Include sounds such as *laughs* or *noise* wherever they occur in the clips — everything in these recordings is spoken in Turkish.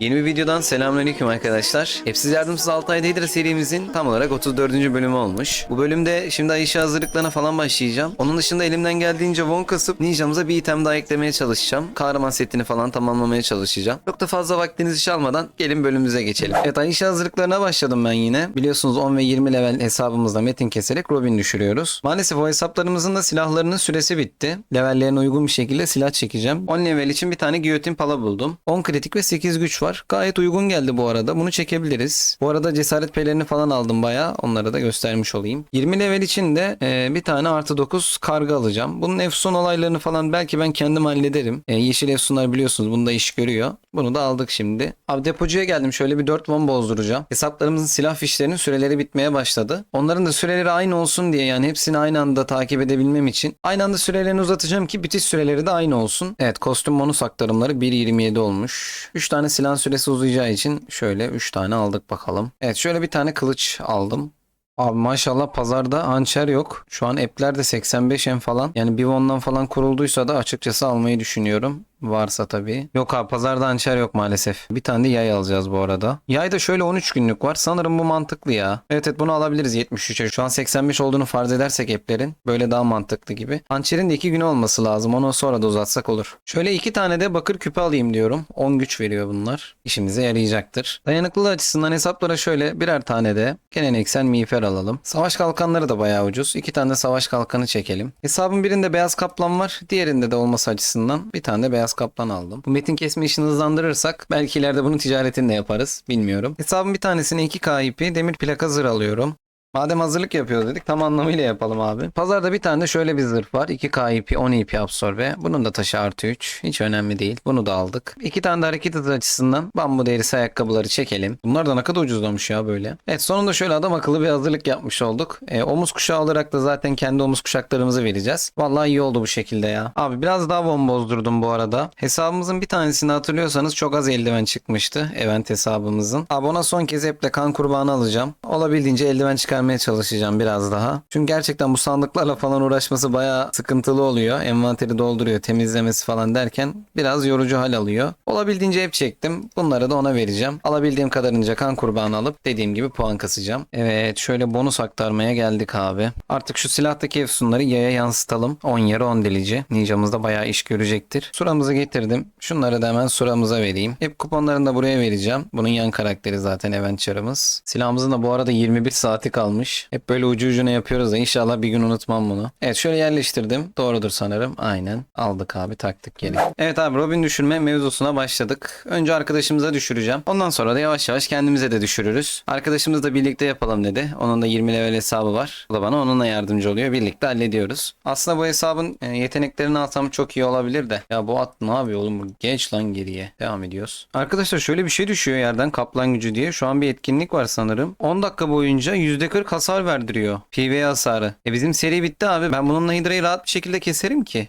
Yeni bir videodan selamünaleyküm arkadaşlar. Hepsiz Yardımsız 6 Ayda Hydra serimizin tam olarak 34. bölümü olmuş. Bu bölümde şimdi Ayşe hazırlıklarına falan başlayacağım. Onun dışında elimden geldiğince won kasıp ninjamıza bir item daha eklemeye çalışacağım. Kahraman setini falan tamamlamaya çalışacağım. Çok da fazla vaktinizi çalmadan gelin bölümümüze geçelim. Evet Ayşe hazırlıklarına başladım ben yine. Biliyorsunuz 10 ve 20 level hesabımızda metin keserek Robin düşürüyoruz. Maalesef o hesaplarımızın da silahlarının süresi bitti. Levellerine uygun bir şekilde silah çekeceğim. 10 level için bir tane giyotin pala buldum. 10 kritik ve 8 güç var. Gayet uygun geldi bu arada. Bunu çekebiliriz. Bu arada cesaret pelerini falan aldım bayağı. Onları da göstermiş olayım. 20 level için de e, bir tane artı 9 karga alacağım. Bunun efsun olaylarını falan belki ben kendim hallederim. E, yeşil efsunlar biliyorsunuz bunda iş görüyor. Bunu da aldık şimdi. Abi depocuya geldim. Şöyle bir 4 won bozduracağım. Hesaplarımızın silah fişlerinin süreleri bitmeye başladı. Onların da süreleri aynı olsun diye yani hepsini aynı anda takip edebilmem için aynı anda sürelerini uzatacağım ki bitiş süreleri de aynı olsun. Evet kostüm bonus aktarımları 1.27 olmuş. 3 tane silah süresi uzayacağı için şöyle 3 tane aldık bakalım. Evet şöyle bir tane kılıç aldım. Abi maşallah pazarda hançer yok. Şu an app'ler de 85 en falan. Yani bir ondan falan kurulduysa da açıkçası almayı düşünüyorum. Varsa tabii. Yok abi pazarda hançer yok maalesef. Bir tane de yay alacağız bu arada. Yay da şöyle 13 günlük var. Sanırım bu mantıklı ya. Evet evet bunu alabiliriz 73'e. Şu an 85 olduğunu farz edersek app'lerin. Böyle daha mantıklı gibi. Hançerin de 2 günü olması lazım. Onu sonra da uzatsak olur. Şöyle 2 tane de bakır küpe alayım diyorum. 10 güç veriyor bunlar. İşimize yarayacaktır. Dayanıklılığı açısından hesaplara şöyle birer tane de geleneksel miğfer alalım. Savaş kalkanları da bayağı ucuz. 2 tane de savaş kalkanı çekelim. Hesabın birinde beyaz kaplan var. Diğerinde de olması açısından bir tane de beyaz kaplan aldım. Bu metin kesme işini hızlandırırsak belki ileride bunun ticaretini de yaparız. Bilmiyorum. Hesabın bir tanesine 2K ipi demir plaka zırh alıyorum. Madem hazırlık yapıyoruz dedik tam anlamıyla yapalım abi. Pazarda bir tane de şöyle bir zırh var. 2K ipi 10 ipi absorbe. Bunun da taşı artı 3. Hiç önemli değil. Bunu da aldık. İki tane de hareket hızı açısından bambu derisi ayakkabıları çekelim. Bunlar da ne kadar ucuzlamış ya böyle. Evet sonunda şöyle adam akıllı bir hazırlık yapmış olduk. E, omuz kuşağı olarak da zaten kendi omuz kuşaklarımızı vereceğiz. Vallahi iyi oldu bu şekilde ya. Abi biraz daha bomba bozdurdum bu arada. Hesabımızın bir tanesini hatırlıyorsanız çok az eldiven çıkmıştı. Event hesabımızın. Abi ona son kez eple kan kurbanı alacağım. Olabildiğince eldiven çıkarmaya çalışacağım biraz daha. Çünkü gerçekten bu sandıklarla falan uğraşması bayağı sıkıntılı oluyor. Envanteri dolduruyor, temizlemesi falan derken biraz yorucu hal alıyor. Olabildiğince hep çektim. Bunları da ona vereceğim. Alabildiğim kadarınca kan kurbanı alıp dediğim gibi puan kasacağım. Evet şöyle bonus aktarmaya geldik abi. Artık şu silahtaki efsunları yaya yansıtalım. 10 yarı 10 delici. Ninjamız da bayağı iş görecektir. Suramızı getirdim. Şunları da hemen suramıza vereyim. Hep kuponlarını da buraya vereceğim. Bunun yan karakteri zaten event çarımız. Silahımızın da bu arada 21 saati kalmış. Hep böyle ucu ucuna yapıyoruz da inşallah bir gün unutmam bunu. Evet şöyle yerleştirdim. Doğrudur sanırım. Aynen. Aldık abi taktık geri. Evet abi Robin düşürme mevzusuna başladık. Önce arkadaşımıza düşüreceğim. Ondan sonra da yavaş yavaş kendimize de düşürürüz. Arkadaşımızla birlikte yapalım dedi. Onun da 20 level hesabı var. O da bana onunla yardımcı oluyor. Birlikte hallediyoruz. Aslında bu hesabın e, yeteneklerini alsam çok iyi olabilir de. Ya bu at ne yapıyor oğlum? Bu Geç lan geriye. Devam ediyoruz. Arkadaşlar şöyle bir şey düşüyor yerden kaplan gücü diye. Şu an bir etkinlik var sanırım. 10 dakika boyunca %40 hasar verdiriyor. PV hasarı. E bizim seri bitti abi. Ben bununla Hydra'yı rahat bir şekilde keserim ki.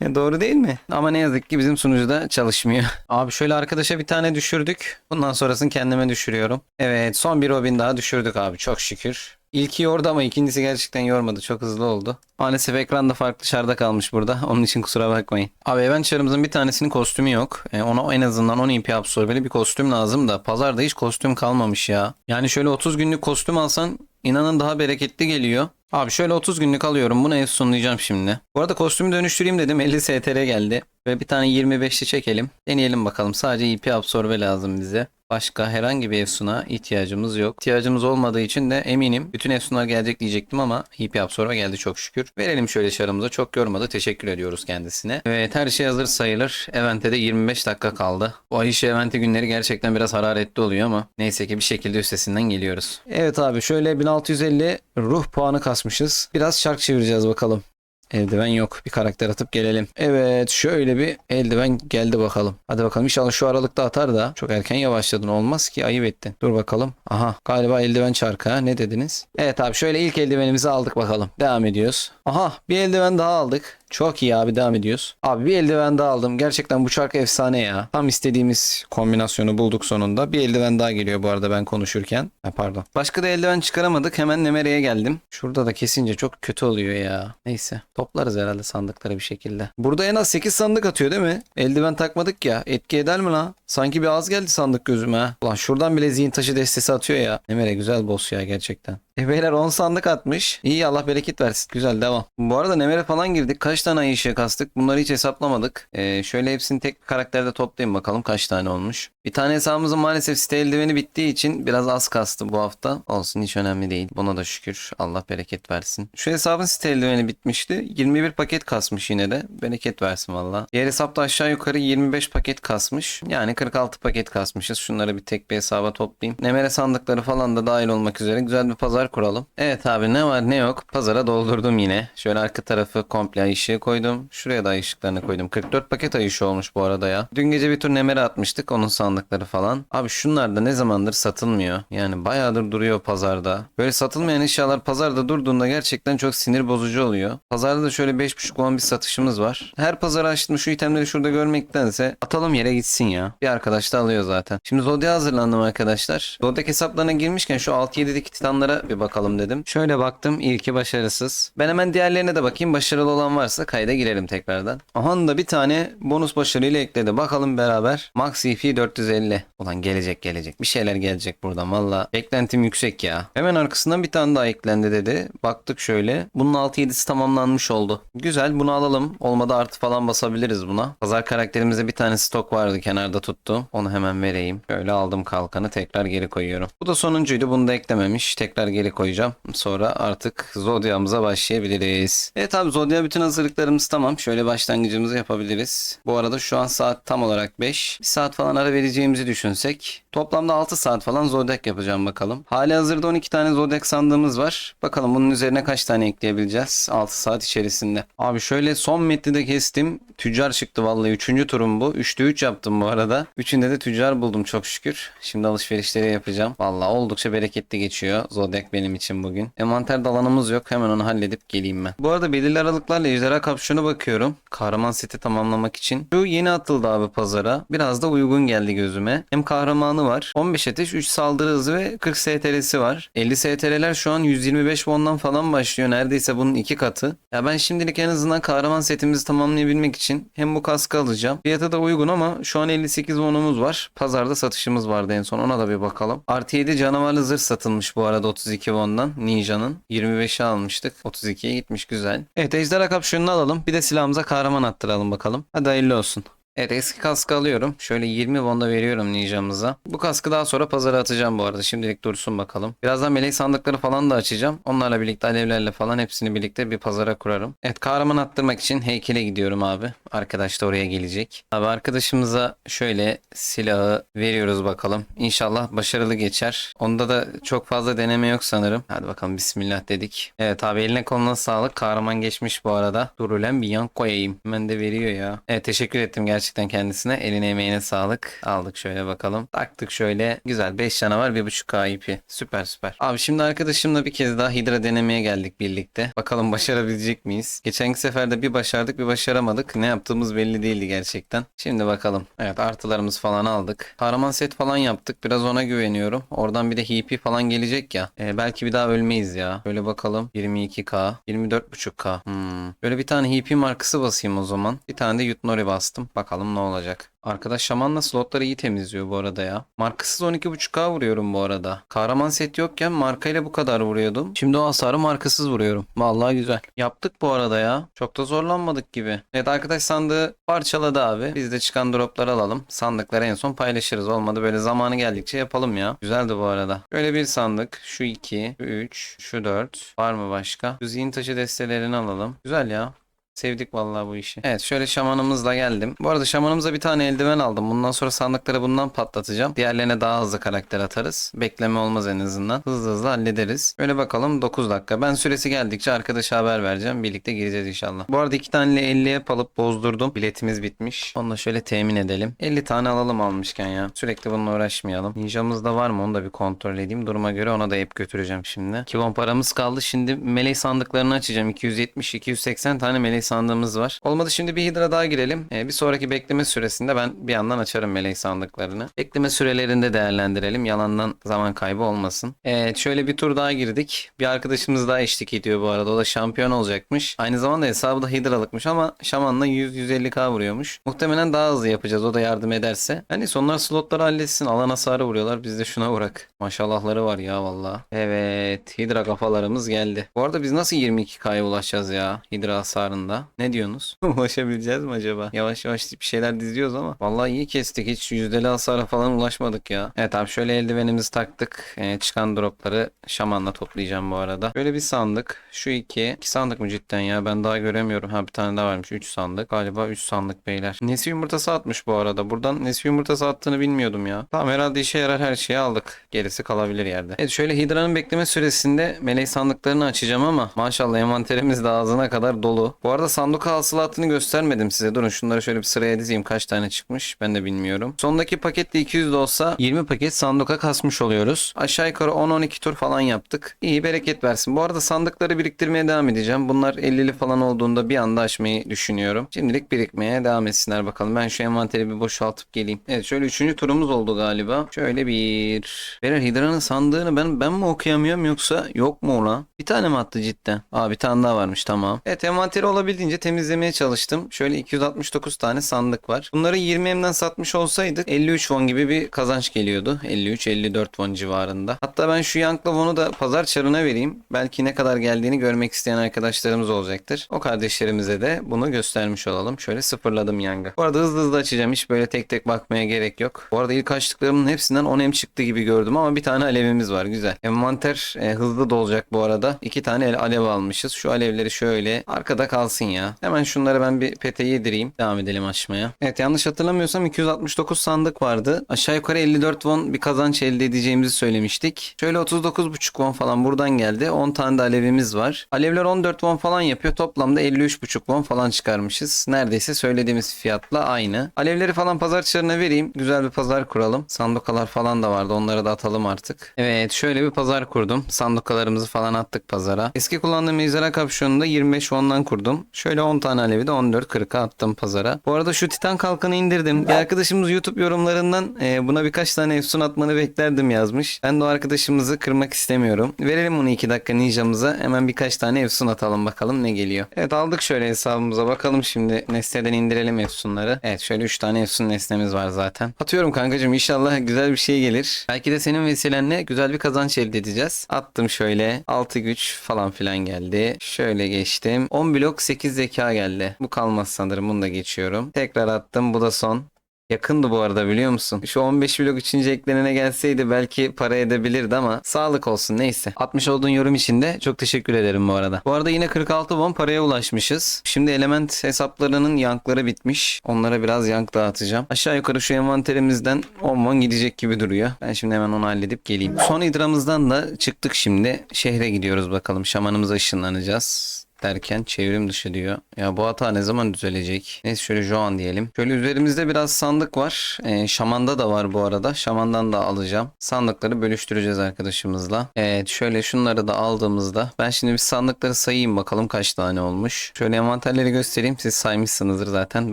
Ya *laughs* Doğru değil mi? Ama ne yazık ki bizim sunucuda çalışmıyor. *laughs* Abi şöyle arkadaşa bir tane düşürdük. Bundan sonrasını kendime düşürüyorum. Evet son bir Robin daha düşürdük abi çok şükür. İlki yordu ama ikincisi gerçekten yormadı. Çok hızlı oldu. Maalesef ekranda farklı dışarıda kalmış burada. Onun için kusura bakmayın. Abi Aventure'ımızın bir tanesinin kostümü yok. E, ona en azından 10 IP absorbeli bir kostüm lazım da. Pazarda hiç kostüm kalmamış ya. Yani şöyle 30 günlük kostüm alsan inanın daha bereketli geliyor. Abi şöyle 30 günlük alıyorum. Bunu efsunlayacağım şimdi. Bu arada kostümü dönüştüreyim dedim. 50 STR geldi. Ve bir tane 25'li çekelim. Deneyelim bakalım. Sadece IP absorbe lazım bize. Başka herhangi bir efsuna ihtiyacımız yok. İhtiyacımız olmadığı için de eminim bütün efsunlar gelecek diyecektim ama IP absorbe geldi çok şükür. Verelim şöyle şarımıza. Çok yormadı. Teşekkür ediyoruz kendisine. Evet her şey hazır sayılır. Event'e de 25 dakika kaldı. Bu ay işi eventi günleri gerçekten biraz hararetli oluyor ama neyse ki bir şekilde üstesinden geliyoruz. Evet abi şöyle 1650 ruh puanı kasmışız. Biraz şark çevireceğiz bakalım. Eldiven yok. Bir karakter atıp gelelim. Evet şöyle bir eldiven geldi bakalım. Hadi bakalım inşallah şu aralıkta atar da. Çok erken yavaşladın olmaz ki ayıp ettin. Dur bakalım. Aha galiba eldiven çarkı ha ne dediniz? Evet abi şöyle ilk eldivenimizi aldık bakalım. Devam ediyoruz. Aha bir eldiven daha aldık. Çok iyi abi devam ediyoruz. Abi bir eldiven daha aldım. Gerçekten bu çark efsane ya. Tam istediğimiz kombinasyonu bulduk sonunda. Bir eldiven daha geliyor bu arada ben konuşurken. Ha, pardon. Başka da eldiven çıkaramadık. Hemen Nemere'ye geldim. Şurada da kesince çok kötü oluyor ya. Neyse. Toplarız herhalde sandıkları bir şekilde. Burada en az 8 sandık atıyor değil mi? Eldiven takmadık ya. Etki eder mi lan? Sanki bir az geldi sandık gözüme. Ulan şuradan bile zihin taşı destesi atıyor ya. Emre güzel boss ya gerçekten. E beyler 10 sandık atmış. İyi Allah bereket versin. Güzel devam. Bu arada Nemer'e falan girdik. Kaç tane ay ışığı kastık? Bunları hiç hesaplamadık. Ee, şöyle hepsini tek karakterde toplayayım bakalım kaç tane olmuş. Bir tane hesabımızın maalesef site eldiveni bittiği için biraz az kastı bu hafta. Olsun hiç önemli değil. Buna da şükür. Allah bereket versin. Şu hesabın site eldiveni bitmişti. 21 paket kasmış yine de. Bereket versin valla. Diğer hesapta aşağı yukarı 25 paket kasmış. Yani 46 paket kasmışız. Şunları bir tek bir hesaba toplayayım. Nemere sandıkları falan da dahil olmak üzere güzel bir pazar kuralım. Evet abi ne var ne yok. Pazara doldurdum yine. Şöyle arka tarafı komple ay ışığı koydum. Şuraya da ay ışıklarını koydum. 44 paket ay ışığı olmuş bu arada ya. Dün gece bir tur nemere atmıştık. Onun sandıkları falan. Abi şunlar da ne zamandır satılmıyor. Yani bayağıdır duruyor pazarda. Böyle satılmayan eşyalar pazarda durduğunda gerçekten çok sinir bozucu oluyor. Pazarda da şöyle 5.5 won bir satışımız var. Her pazarı açtım şu itemleri şurada görmektense atalım yere gitsin ya. Bir arkadaş da alıyor zaten. Şimdi Zodiac'a hazırlandım arkadaşlar. Zodiac hesaplarına girmişken şu 6-7'deki titanlara bir bakalım dedim. Şöyle baktım ilki başarısız. Ben hemen diğerlerine de bakayım. Başarılı olan varsa kayda girelim tekrardan. Aha da bir tane bonus başarıyla ekledi. Bakalım beraber. Max EP 450. Ulan gelecek gelecek. Bir şeyler gelecek buradan valla. Beklentim yüksek ya. Hemen arkasından bir tane daha eklendi dedi. Baktık şöyle. Bunun 6-7'si tamamlanmış oldu. Güzel bunu alalım. Olmadı artı falan basabiliriz buna. Pazar karakterimizde bir tane stok vardı kenarda tuttu. Onu hemen vereyim. Şöyle aldım kalkanı tekrar geri koyuyorum. Bu da sonuncuydu. Bunu da eklememiş. Tekrar geri koyacağım. Sonra artık Zodiac'ımıza başlayabiliriz. Evet abi Zodiac bütün hazırlıklarımız tamam. Şöyle başlangıcımızı yapabiliriz. Bu arada şu an saat tam olarak 5. Bir saat falan ara vereceğimizi düşünsek. Toplamda 6 saat falan Zodiac yapacağım bakalım. Hali hazırda 12 tane Zodiac sandığımız var. Bakalım bunun üzerine kaç tane ekleyebileceğiz 6 saat içerisinde. Abi şöyle son metni de kestim. Tüccar çıktı vallahi. 3. turum bu. 3'te 3 yaptım bu arada. Üçünde de tüccar buldum çok şükür. Şimdi alışverişleri yapacağım. Vallahi oldukça bereketli geçiyor Zodiac benim için bugün. Envanter alanımız yok. Hemen onu halledip geleyim ben. Bu arada belirli aralıklarla ejderha kapşonu bakıyorum. Kahraman seti tamamlamak için. Şu yeni atıldı abi pazara. Biraz da uygun geldi gözüme. Hem kahramanı var. 15 ateş, 3 saldırı hızı ve 40 STR'si var. 50 STR'ler şu an 125 won'dan falan başlıyor. Neredeyse bunun iki katı. Ya ben şimdilik en azından kahraman setimizi tamamlayabilmek için hem bu kaskı alacağım. Fiyatı da uygun ama şu an 58 won'umuz var. Pazarda satışımız vardı en son. Ona da bir bakalım. Artı 7 canavarlı zırh satılmış bu arada 32 won'dan. Ninja'nın. 25'i almıştık. 32'ye gitmiş güzel. Evet ejderha kapşonunu alalım. Bir de silahımıza kahraman attıralım bakalım. Hadi hayırlı olsun. Evet eski kaskı alıyorum. Şöyle 20 wonda veriyorum ninjamıza. Bu kaskı daha sonra pazara atacağım bu arada. Şimdilik dursun bakalım. Birazdan melek sandıkları falan da açacağım. Onlarla birlikte alevlerle falan hepsini birlikte bir pazara kurarım. Evet kahraman attırmak için heykele gidiyorum abi. Arkadaş da oraya gelecek. Abi arkadaşımıza şöyle silahı veriyoruz bakalım. İnşallah başarılı geçer. Onda da çok fazla deneme yok sanırım. Hadi bakalım bismillah dedik. Evet abi eline koluna sağlık. Kahraman geçmiş bu arada. Dur ulan bir yan koyayım. Hemen de veriyor ya. Evet teşekkür ettim gerçekten kendisine. Eline emeğine sağlık. Aldık şöyle bakalım. Taktık şöyle. Güzel 5 canavar 1.5k ipi. Süper süper. Abi şimdi arkadaşımla bir kez daha Hydra denemeye geldik birlikte. Bakalım başarabilecek miyiz? Geçenki seferde bir başardık bir başaramadık. Ne yaptığımız belli değildi gerçekten. Şimdi bakalım. Evet artılarımız falan aldık. Kahraman set falan yaptık. Biraz ona güveniyorum. Oradan bir de HP falan gelecek ya. Ee, belki bir daha ölmeyiz ya. Böyle bakalım. 22k. 24.5k. Hmm. Böyle bir tane HP markası basayım o zaman. Bir tane de Yutnori bastım. Bakalım ne olacak. Arkadaş şamanla slotları iyi temizliyor bu arada ya. Markasız 12.5k vuruyorum bu arada. Kahraman set yokken markayla bu kadar vuruyordum. Şimdi o hasarı markasız vuruyorum. Vallahi güzel. Yaptık bu arada ya. Çok da zorlanmadık gibi. Evet arkadaş sandığı parçaladı abi. Biz de çıkan dropları alalım. Sandıkları en son paylaşırız. Olmadı böyle zamanı geldikçe yapalım ya. Güzeldi bu arada. Böyle bir sandık. Şu 2, şu 3, şu 4. Var mı başka? Şu zihin taşı destelerini alalım. Güzel ya. Sevdik vallahi bu işi. Evet şöyle şamanımızla geldim. Bu arada şamanımıza bir tane eldiven aldım. Bundan sonra sandıkları bundan patlatacağım. Diğerlerine daha hızlı karakter atarız. Bekleme olmaz en azından. Hızlı hızlı hallederiz. Böyle bakalım 9 dakika. Ben süresi geldikçe arkadaşa haber vereceğim. Birlikte gireceğiz inşallah. Bu arada iki tane 50'ye alıp bozdurdum. Biletimiz bitmiş. Onu da şöyle temin edelim. 50 tane alalım almışken ya. Sürekli bununla uğraşmayalım. Ninjamız da var mı onu da bir kontrol edeyim. Duruma göre ona da hep götüreceğim şimdi. Kivon paramız kaldı. Şimdi meleği sandıklarını açacağım. 270-280 tane meleği sandığımız var. Olmadı şimdi bir hidra daha girelim. Ee, bir sonraki bekleme süresinde ben bir yandan açarım melek sandıklarını. Bekleme sürelerinde değerlendirelim. Yalandan zaman kaybı olmasın. Evet şöyle bir tur daha girdik. Bir arkadaşımız daha eşlik ediyor bu arada. O da şampiyon olacakmış. Aynı zamanda hesabı da hidralıkmış ama şamanla 100-150k vuruyormuş. Muhtemelen daha hızlı yapacağız. O da yardım ederse. Hani sonlar slotları halletsin. Alan hasarı vuruyorlar. Biz de şuna vurak. Maşallahları var ya valla. Evet. Hidra kafalarımız geldi. Bu arada biz nasıl 22k'ya ulaşacağız ya? Hidra hasarında. Ne diyorsunuz? *laughs* Ulaşabileceğiz mi acaba? Yavaş yavaş bir şeyler diziyoruz ama. Vallahi iyi kestik. Hiç yüzdeli hasara falan ulaşmadık ya. Evet abi şöyle eldivenimizi taktık. Ee, çıkan dropları şamanla toplayacağım bu arada. Böyle bir sandık. Şu iki. İki sandık mı cidden ya? Ben daha göremiyorum. Ha bir tane daha varmış. Üç sandık. Galiba üç sandık beyler. Nesi yumurtası atmış bu arada. Buradan nesi yumurtası attığını bilmiyordum ya. Tamam herhalde işe yarar her şeyi aldık. Gerisi kalabilir yerde. Evet şöyle Hidra'nın bekleme süresinde melek sandıklarını açacağım ama maşallah envanterimiz de ağzına kadar dolu. Bu arada sandık hasılatını göstermedim size. Durun şunları şöyle bir sıraya dizeyim. Kaç tane çıkmış ben de bilmiyorum. Sondaki pakette 200 de olsa 20 paket sanduka kasmış oluyoruz. Aşağı yukarı 10-12 tur falan yaptık. İyi bereket versin. Bu arada sandıkları biriktirmeye devam edeceğim. Bunlar 50'li falan olduğunda bir anda açmayı düşünüyorum. Şimdilik birikmeye devam etsinler bakalım. Ben şu envanteri bir boşaltıp geleyim. Evet şöyle 3. turumuz oldu galiba. Şöyle bir. Beyler Hidra'nın sandığını ben ben mi okuyamıyorum yoksa yok mu ona? Bir tane mi attı cidden? Aa bir tane daha varmış tamam. Evet envanteri olabildiğince temizlemeye çalıştım. Şöyle 269 tane sandık var. Bunları 20M'den satmış olsaydık 53 won gibi bir kazanç geliyordu. 53-54 won civarında. Hatta ben şu Yankla Won'u da pazar çarına vereyim. Belki ne kadar geldiğini görmek isteyen arkadaşlarımız olacaktır. O kardeşlerimize de bunu göstermiş olalım. Şöyle sıfırladım Yang'ı. Bu arada hızlı hızlı açacağım. Hiç böyle tek tek bakmaya gerek yok. Bu arada ilk açtıklarımın hepsinden 10M çıktı gibi gördüm ama bir tane alevimiz var. Güzel. Envanter e, hızlı dolacak bu arada. İki tane alev almışız. Şu alevleri şöyle arkada kalsın ya. Hemen şunları ben bir pete yedireyim. Devam edelim açmaya. Evet yanlış hatırlamıyorsam 269 sandık vardı. Aşağı yukarı 54 won bir kazanç elde edeceğimizi söylemiştik. Şöyle 39,5 won falan buradan geldi. 10 tane de alevimiz var. Alevler 14 won falan yapıyor. Toplamda 53,5 won falan çıkarmışız. Neredeyse söylediğimiz fiyatla aynı. Alevleri falan pazar çarına vereyim. Güzel bir pazar kuralım. Sandukalar falan da vardı. Onları da atalım artık. Evet şöyle bir pazar kurdum. Sandukalarımızı falan attık pazara. Eski kullandığım ejderha kapşonunu da 25 won'dan kurdum. Şöyle 10 tane alevi de 14.40'a attım pazara. Bu arada şu titan kalkanı indirdim. Bir arkadaşımız YouTube yorumlarından e, buna birkaç tane efsun atmanı beklerdim yazmış. Ben de o arkadaşımızı kırmak istemiyorum. Verelim onu 2 dakika ninjamıza. Hemen birkaç tane efsun atalım bakalım ne geliyor. Evet aldık şöyle hesabımıza bakalım şimdi nesneden indirelim efsunları. Evet şöyle 3 tane efsun nesnemiz var zaten. Atıyorum kankacığım inşallah güzel bir şey gelir. Belki de senin vesilenle güzel bir kazanç elde edeceğiz. Attım şöyle 6 güç falan filan geldi. Şöyle geçtim. 10 blok 8 zeka geldi. Bu kalmaz sanırım bunu da geçiyorum. Tekrar attım bu da son. Yakındı bu arada biliyor musun? Şu 15 vlog 3. eklenene gelseydi belki para edebilirdi ama sağlık olsun neyse. Atmış olduğun yorum için de çok teşekkür ederim bu arada. Bu arada yine 46 won paraya ulaşmışız. Şimdi element hesaplarının yankları bitmiş. Onlara biraz yank dağıtacağım. Aşağı yukarı şu envanterimizden 10 won gidecek gibi duruyor. Ben şimdi hemen onu halledip geleyim. Son idramızdan da çıktık şimdi. Şehre gidiyoruz bakalım. Şamanımıza ışınlanacağız derken çevrim dışı diyor. Ya bu hata ne zaman düzelecek? Neyse şöyle Joan diyelim. Şöyle üzerimizde biraz sandık var. Ee, şamanda da var bu arada. Şamandan da alacağım. Sandıkları bölüştüreceğiz arkadaşımızla. Evet şöyle şunları da aldığımızda ben şimdi bir sandıkları sayayım bakalım kaç tane olmuş. Şöyle envanterleri göstereyim. Siz saymışsınızdır zaten.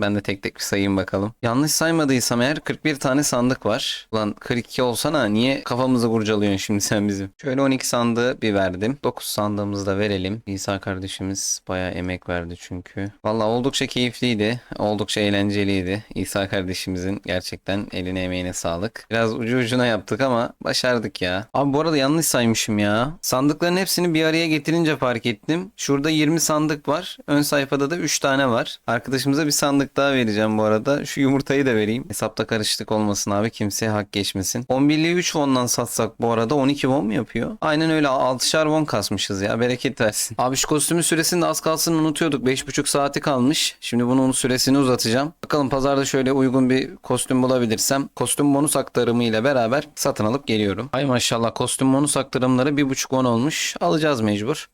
Ben de tek tek bir sayayım bakalım. Yanlış saymadıysam eğer 41 tane sandık var. Ulan 42 olsana niye kafamızı kurcalıyorsun şimdi sen bizim? Şöyle 12 sandığı bir verdim. 9 sandığımızı da verelim. İsa kardeşimiz bayağı emek verdi çünkü. Valla oldukça keyifliydi. Oldukça eğlenceliydi. İsa kardeşimizin gerçekten eline emeğine sağlık. Biraz ucu ucuna yaptık ama başardık ya. Abi bu arada yanlış saymışım ya. Sandıkların hepsini bir araya getirince fark ettim. Şurada 20 sandık var. Ön sayfada da 3 tane var. Arkadaşımıza bir sandık daha vereceğim bu arada. Şu yumurtayı da vereyim. Hesapta karışıklık olmasın abi. Kimseye hak geçmesin. 11'liği 3 won'dan satsak bu arada 12 won mu yapıyor? Aynen öyle 6'şar won kasmışız ya. Bereket versin. Abi şu kostümün süresini de az kalsın unutuyorduk. 5,5 saati kalmış. Şimdi bunun süresini uzatacağım. Bakalım pazarda şöyle uygun bir kostüm bulabilirsem kostüm bonus aktarımı ile beraber satın alıp geliyorum. Ay maşallah kostüm bonus aktarımları 1,5 won olmuş. Alacağız mecbur.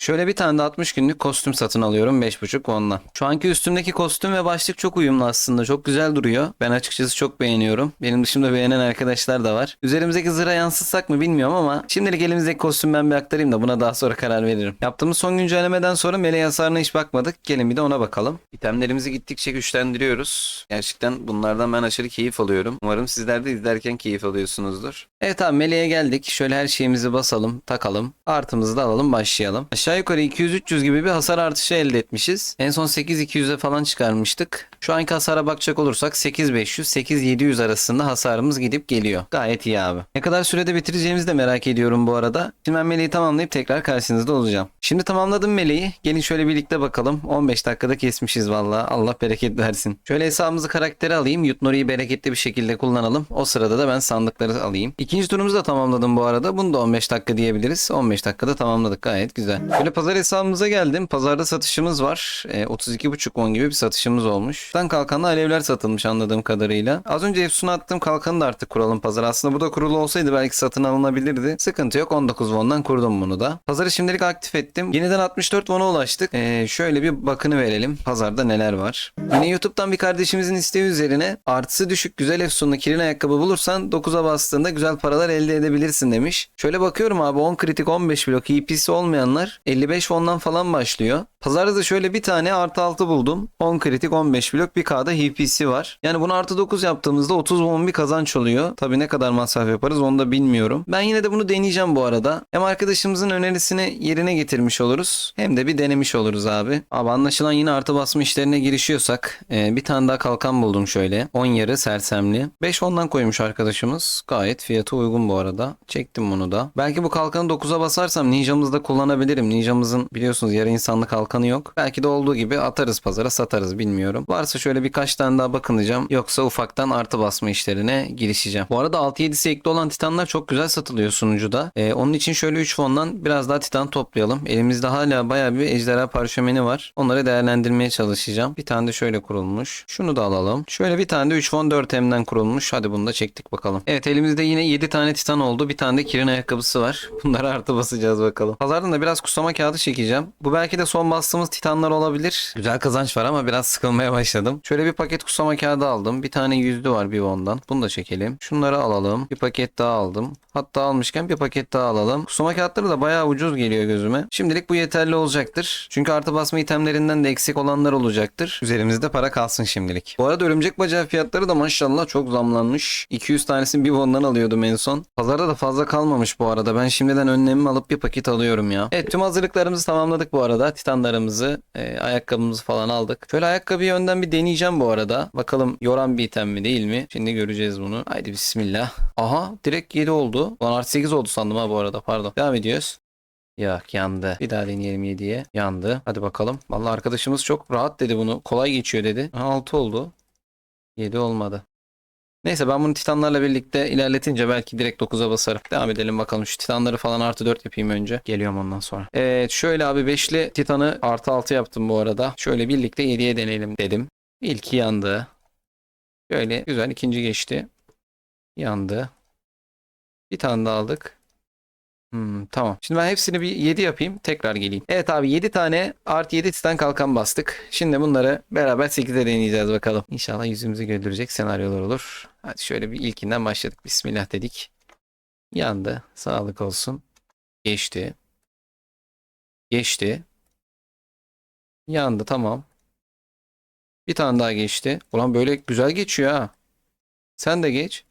Şöyle bir tane de 60 günlük kostüm satın alıyorum 5.5 ondan. Şu anki üstümdeki kostüm ve başlık çok uyumlu aslında. Çok güzel duruyor. Ben açıkçası çok beğeniyorum. Benim dışımda beğenen arkadaşlar da var. Üzerimizdeki zırha yansıtsak mı bilmiyorum ama şimdilik elimizdeki kostüm ben bir aktarayım da buna daha sonra karar veririm. Yaptığımız son güncellemeden sonra meleğe hasarına hiç bakmadık. Gelin bir de ona bakalım. İtemlerimizi gittikçe güçlendiriyoruz. Gerçekten bunlardan ben aşırı keyif alıyorum. Umarım sizler de izlerken keyif alıyorsunuzdur. Evet abi meleğe geldik. Şöyle her şeyimizi basalım, takalım. Artımızı da alalım, başlayalım. Aşağı yukarı 200-300 gibi bir hasar artışı elde etmişiz. En son 8-200'e falan çıkarmıştık. Şu anki hasara bakacak olursak 8-500-8-700 arasında hasarımız gidip geliyor. Gayet iyi abi. Ne kadar sürede bitireceğimizi de merak ediyorum bu arada. Şimdi ben meleği tamamlayıp tekrar karşınızda olacağım. Şimdi tamamladım meleği. Gelin şöyle birlikte bakalım. 15 dakikada kesmişiz valla. Allah bereket versin. Şöyle hesabımızı karaktere alayım. Yutnori'yi bereketli bir şekilde kullanalım. O sırada da ben sandıkları alayım. İkinci turumuzu da tamamladım bu arada. Bunu da 15 dakika diyebiliriz. 15 dakikada tamamladık. Gayet güzel. Şöyle pazar hesabımıza geldim. Pazarda satışımız var. E, 32,5 won gibi bir satışımız olmuş. Buradan kalkanlı alevler satılmış anladığım kadarıyla. Az önce Efsun'a attığım kalkanı da artık kuralım pazar. Aslında bu da kurulu olsaydı belki satın alınabilirdi. Sıkıntı yok. 19 won'dan kurdum bunu da. Pazarı şimdilik aktif ettim. Yeniden 64 won'a ulaştık. E, şöyle bir bakını verelim. Pazarda neler var. Yine YouTube'dan bir kardeşimizin isteği üzerine artısı düşük güzel Efsun'lu kirin ayakkabı bulursan 9'a bastığında güzel paralar elde edebilirsin demiş. Şöyle bakıyorum abi 10 kritik 15 blok EP'si olmayanlar 55 won'dan falan başlıyor. Pazarda da şöyle bir tane artı 6 buldum. 10 kritik 15 blok bir K'da HP'si var. Yani bunu artı 9 yaptığımızda 30 won bir kazanç oluyor. Tabi ne kadar masraf yaparız onu da bilmiyorum. Ben yine de bunu deneyeceğim bu arada. Hem arkadaşımızın önerisini yerine getirmiş oluruz. Hem de bir denemiş oluruz abi. Abi anlaşılan yine artı basma işlerine girişiyorsak e, bir tane daha kalkan buldum şöyle. 10 yarı sersemli. 5 ondan koymuş arkadaşımız. Gayet fiyatı uygun bu arada. Çektim bunu da. Belki bu kalkanı 9'a basarsam ninjamızda kullanabilirim. Ninjamızın biliyorsunuz yarı insanlı kalkanı yok. Belki de olduğu gibi atarız pazara satarız bilmiyorum. Varsa şöyle birkaç tane daha bakınacağım. Yoksa ufaktan artı basma işlerine girişeceğim. Bu arada 6-7'si ekli olan titanlar çok güzel satılıyor sunucuda. Ee, onun için şöyle 3 fondan biraz daha titan toplayalım. Elimizde hala baya bir ejderha parşömeni var. Onları değerlendirmeye çalışacağım. Bir tane de şöyle kurulmuş. Şunu da alalım. Şöyle bir tane de 3 fon 4M'den kurulmuş. Hadi bunu da çektik bakalım. Evet elimizde yine 7 tane titan oldu. Bir tane de kirin ayakkabısı var. *laughs* Bunları artı basacağız bakalım. Pazardan da biraz kusama kağıdı çekeceğim. Bu belki de son bastığımız titanlar olabilir. Güzel kazanç var ama biraz sıkılmaya başladım. Şöyle bir paket kusama kağıdı aldım. Bir tane yüzlü var bir ondan. Bunu da çekelim. Şunları alalım. Bir paket daha aldım. Hatta almışken bir paket daha alalım. Kusama kağıtları da bayağı ucuz geliyor gözüme. Şimdilik bu yeterli olacaktır. Çünkü artı basma itemlerinden de eksik olanlar olacaktır. Üzerimizde para kalsın şimdilik. Bu arada örümcek bacağı fiyatları da maşallah çok zamlanmış. 200 tanesini bir bondan alıyordum en son. Pazarda da fazla kalmamış bu arada. Ben şimdiden önlemimi alıp bir paket alıyorum ya. Evet tüm hazırlıklarımızı tamamladık bu arada. Titanlarımızı, e, ayakkabımızı falan aldık. Şöyle ayakkabıyı önden bir deneyeceğim bu arada. Bakalım yoran bir item mi değil mi? Şimdi göreceğiz bunu. Haydi bismillah. Aha direkt 7 oldu. Ulan artı 8 oldu sandım ha bu arada pardon. Devam ediyoruz. Yok yandı. Bir daha deneyelim 7'ye. Yandı. Hadi bakalım. Vallahi arkadaşımız çok rahat dedi bunu. Kolay geçiyor dedi. Aha, 6 oldu. 7 olmadı. Neyse ben bunu titanlarla birlikte ilerletince belki direkt 9'a basarım. Devam edelim bakalım. Şu titanları falan artı 4 yapayım önce. Geliyorum ondan sonra. Evet şöyle abi 5'li titanı artı 6 yaptım bu arada. Şöyle birlikte 7'ye deneyelim dedim. İlki yandı. Şöyle güzel ikinci geçti. Yandı. Bir tane daha aldık. Hmm, tamam. Şimdi ben hepsini bir 7 yapayım. Tekrar geleyim. Evet abi 7 tane artı 7 titan kalkan bastık. Şimdi bunları beraber 8'e deneyeceğiz bakalım. İnşallah yüzümüzü güldürecek senaryolar olur. Hadi şöyle bir ilkinden başladık. Bismillah dedik. Yandı. Sağlık olsun. Geçti. Geçti. Yandı tamam. Bir tane daha geçti. Ulan böyle güzel geçiyor ha. Sen de geç.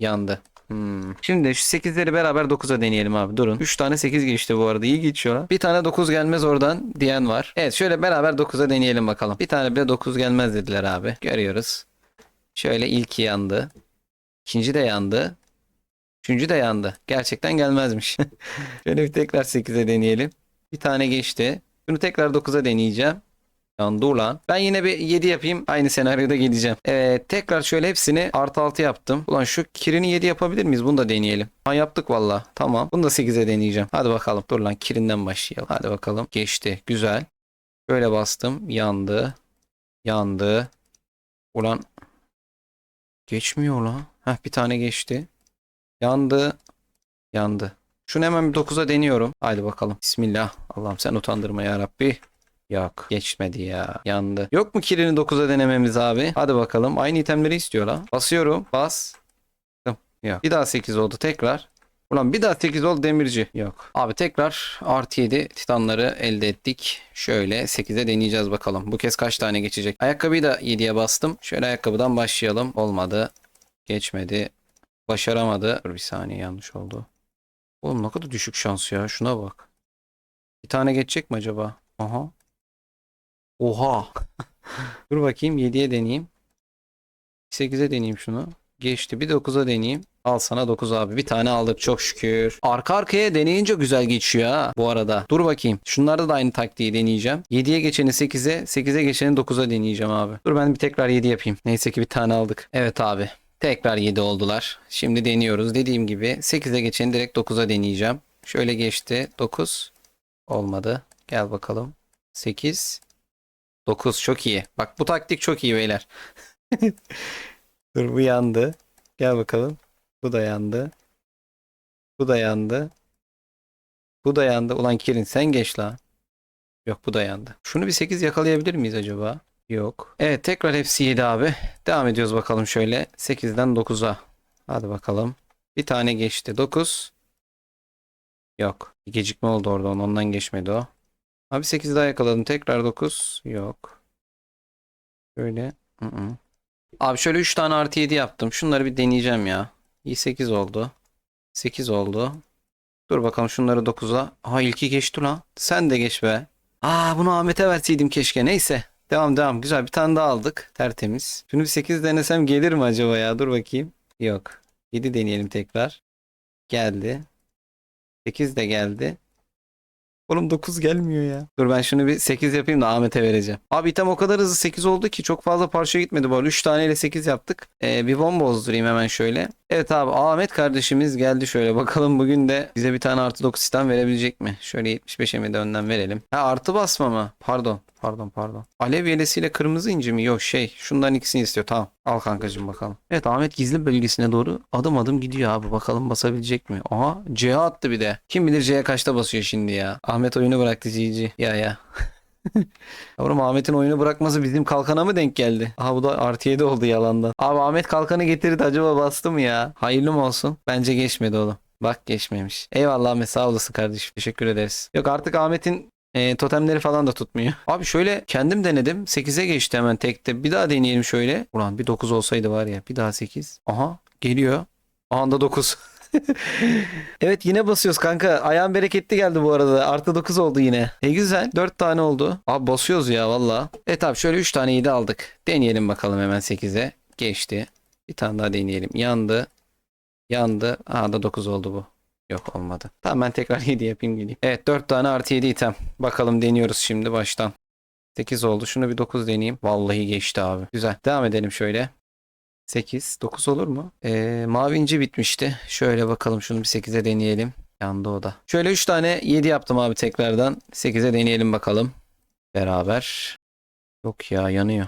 Yandı. Hmm. Şimdi şu 8'leri beraber 9'a deneyelim abi. Durun. 3 tane 8 geçti bu arada. İyi geçiyor. Bir tane 9 gelmez oradan diyen var. Evet şöyle beraber 9'a deneyelim bakalım. Bir tane bile 9 gelmez dediler abi. Görüyoruz. Şöyle ilki yandı. İkinci de yandı. Üçüncü de yandı. Gerçekten gelmezmiş. *laughs* şöyle bir tekrar 8'e deneyelim. Bir tane geçti. Bunu tekrar 9'a deneyeceğim. Yandı ulan. Ben yine bir 7 yapayım. Aynı senaryoda geleceğim. Evet tekrar şöyle hepsini artı 6 yaptım. Ulan şu kirini 7 yapabilir miyiz? Bunu da deneyelim. Ha yaptık valla. Tamam. Bunu da 8'e deneyeceğim. Hadi bakalım. Dur lan kirinden başlayalım. Hadi bakalım. Geçti. Güzel. Böyle bastım. Yandı. Yandı. Ulan. Geçmiyor lan. Heh bir tane geçti. Yandı. Yandı. Şunu hemen bir 9'a deniyorum. Haydi bakalım. Bismillah. Allah'ım sen utandırma ya Rabbi. Yok geçmedi ya. Yandı. Yok mu kirini 9'a denememiz abi? Hadi bakalım. Aynı itemleri istiyor lan. Basıyorum. Bas. Yok. Bir daha 8 oldu tekrar. Ulan bir daha 8 oldu demirci. Yok. Abi tekrar artı 7 titanları elde ettik. Şöyle 8'e deneyeceğiz bakalım. Bu kez kaç tane geçecek? Ayakkabıyı da 7'ye bastım. Şöyle ayakkabıdan başlayalım. Olmadı. Geçmedi. Başaramadı. Dur bir saniye yanlış oldu. Oğlum ne kadar düşük şans ya. Şuna bak. Bir tane geçecek mi acaba? Aha. Oha. Dur bakayım 7'ye deneyeyim. 8'e deneyeyim şunu. Geçti. Bir 9'a deneyeyim. Al sana 9 abi. Bir tane aldık çok şükür. Arka arkaya deneyince güzel geçiyor ha bu arada. Dur bakayım. Şunlarda da aynı taktiği deneyeceğim. 7'ye geçeni 8'e, 8'e geçeni 9'a deneyeceğim abi. Dur ben bir tekrar 7 yapayım. Neyse ki bir tane aldık. Evet abi. Tekrar 7 oldular. Şimdi deniyoruz. Dediğim gibi 8'e geçeni direkt 9'a deneyeceğim. Şöyle geçti. 9. Olmadı. Gel bakalım. 8. 9 çok iyi. Bak bu taktik çok iyi beyler. *laughs* Dur bu yandı. Gel bakalım. Bu da yandı. Bu da yandı. Bu da yandı. Ulan Kirin sen geç la. Yok bu da yandı. Şunu bir 8 yakalayabilir miyiz acaba? Yok. Evet tekrar hepsi 7 abi. Devam ediyoruz bakalım şöyle. 8'den 9'a. Hadi bakalım. Bir tane geçti. 9. Yok. Bir gecikme oldu orada. Ondan geçmedi o. Abi 8 daha yakaladım. Tekrar 9. Yok. -hı. Abi şöyle 3 tane artı 7 yaptım. Şunları bir deneyeceğim ya. İyi 8 oldu. 8 oldu. Dur bakalım şunları 9'a. Aha ilki geçti lan. Sen de geç be. Aa bunu Ahmet'e verseydim keşke. Neyse. Devam devam. Güzel bir tane daha aldık. Tertemiz. Şunu bir 8 denesem gelir mi acaba ya? Dur bakayım. Yok. 7 deneyelim tekrar. Geldi. 8 de geldi. Oğlum 9 gelmiyor ya. Dur ben şunu bir 8 yapayım da Ahmet'e vereceğim. Abi item o kadar hızlı 8 oldu ki çok fazla parça gitmedi bu arada. 3 taneyle 8 yaptık. Ee, bir bomba bozdurayım hemen şöyle. Evet abi Ahmet kardeşimiz geldi şöyle. Bakalım bugün de bize bir tane artı 9 sistem verebilecek mi? Şöyle 75'e de önden verelim. Ha artı basma mı? Pardon. Pardon pardon. Alev yelesiyle kırmızı inci mi? Yok şey. Şundan ikisini istiyor. Tamam. Al kankacığım bakalım. Evet Ahmet gizli bölgesine doğru adım adım gidiyor abi. Bakalım basabilecek mi? Aha C'ye attı bir de. Kim bilir C'ye kaçta basıyor şimdi ya. Ahmet oyunu bıraktı GG. Ya ya. *laughs* Yavrum Ahmet'in oyunu bırakması bizim kalkana mı denk geldi? Aha bu da artı 7 oldu yalandan. Abi Ahmet kalkanı getirdi acaba bastı mı ya? Hayırlı mı olsun? Bence geçmedi oğlum. Bak geçmemiş. Eyvallah Ahmet sağ olasın kardeşim. Teşekkür ederiz. Yok artık Ahmet'in e, totemleri falan da tutmuyor. Abi şöyle kendim denedim. 8'e geçti hemen tekte. Bir daha deneyelim şöyle. Ulan bir 9 olsaydı var ya. Bir daha 8. Aha geliyor. Aha da 9. *laughs* *laughs* evet yine basıyoruz kanka. Ayağın bereketli geldi bu arada. Artı 9 oldu yine. E güzel. 4 tane oldu. Abi basıyoruz ya valla. Evet abi şöyle 3 tane 7 aldık. Deneyelim bakalım hemen 8'e. Geçti. Bir tane daha deneyelim. Yandı. Yandı. Aha da 9 oldu bu. Yok olmadı. Tamam ben tekrar *laughs* 7 yapayım geleyim. Evet 4 tane artı 7 item. Bakalım deniyoruz şimdi baştan. 8 oldu. Şunu bir 9 deneyeyim. Vallahi geçti abi. Güzel. Devam edelim şöyle. 8. 9 olur mu? Ee, mavi bitmişti. Şöyle bakalım şunu bir 8'e deneyelim. Yandı o da. Şöyle 3 tane 7 yaptım abi tekrardan. 8'e deneyelim bakalım. Beraber. Yok ya yanıyor.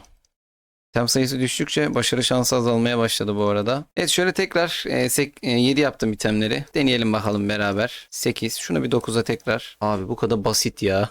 Tem sayısı düştükçe başarı şansı azalmaya başladı bu arada. Evet şöyle tekrar e, sek- e, 7 yaptım itemleri. Deneyelim bakalım beraber. 8. Şunu bir 9'a tekrar. Abi bu kadar basit ya.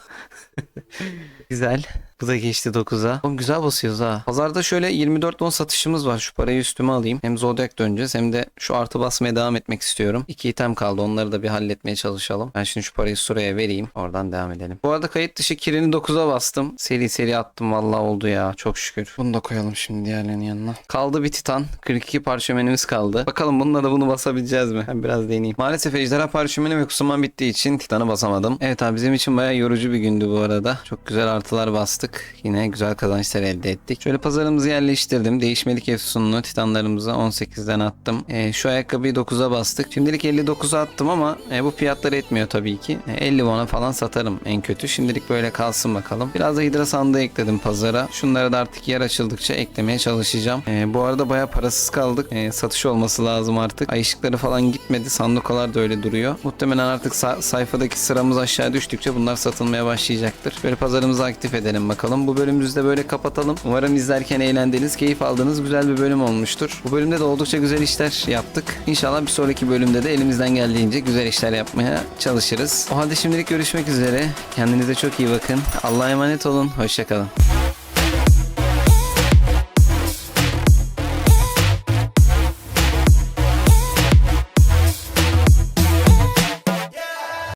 *laughs* Güzel. Da geçti 9'a. Oğlum güzel basıyoruz ha. Pazarda şöyle 24 won satışımız var. Şu parayı üstüme alayım. Hem Zodiac döneceğiz hem de şu artı basmaya devam etmek istiyorum. İki item kaldı. Onları da bir halletmeye çalışalım. Ben şimdi şu parayı Sura'ya vereyim. Oradan devam edelim. Bu arada kayıt dışı Kirin'i 9'a bastım. Seri seri attım. Vallahi oldu ya. Çok şükür. Bunu da koyalım şimdi diğerlerinin yanına. Kaldı bir titan. 42 parşömenimiz kaldı. Bakalım bununla da bunu basabileceğiz mi? Ben biraz deneyeyim. Maalesef ejderha parşömeni ve kusuman bittiği için titanı basamadım. Evet abi bizim için bayağı yorucu bir gündü bu arada. Çok güzel artılar bastık. Yine güzel kazançlar elde ettik. Şöyle pazarımızı yerleştirdim. Değişmedik efsununu titanlarımıza 18'den attım. E, şu ayakkabıyı 9'a bastık. Şimdilik 59'a attım ama e, bu fiyatları etmiyor tabii ki. E, 50 won'a falan satarım en kötü. Şimdilik böyle kalsın bakalım. Biraz da hidra sandığı ekledim pazara. Şunları da artık yer açıldıkça eklemeye çalışacağım. E, bu arada bayağı parasız kaldık. E, satış olması lazım artık. Ay ışıkları falan gitmedi. Sandukalar da öyle duruyor. Muhtemelen artık sa- sayfadaki sıramız aşağı düştükçe bunlar satılmaya başlayacaktır. Böyle pazarımızı aktif edelim bakalım. Bu bölümümüzü de böyle kapatalım. Umarım izlerken eğlendiğiniz, keyif aldığınız güzel bir bölüm olmuştur. Bu bölümde de oldukça güzel işler yaptık. İnşallah bir sonraki bölümde de elimizden geldiğince güzel işler yapmaya çalışırız. O halde şimdilik görüşmek üzere. Kendinize çok iyi bakın. Allah'a emanet olun. Hoşçakalın.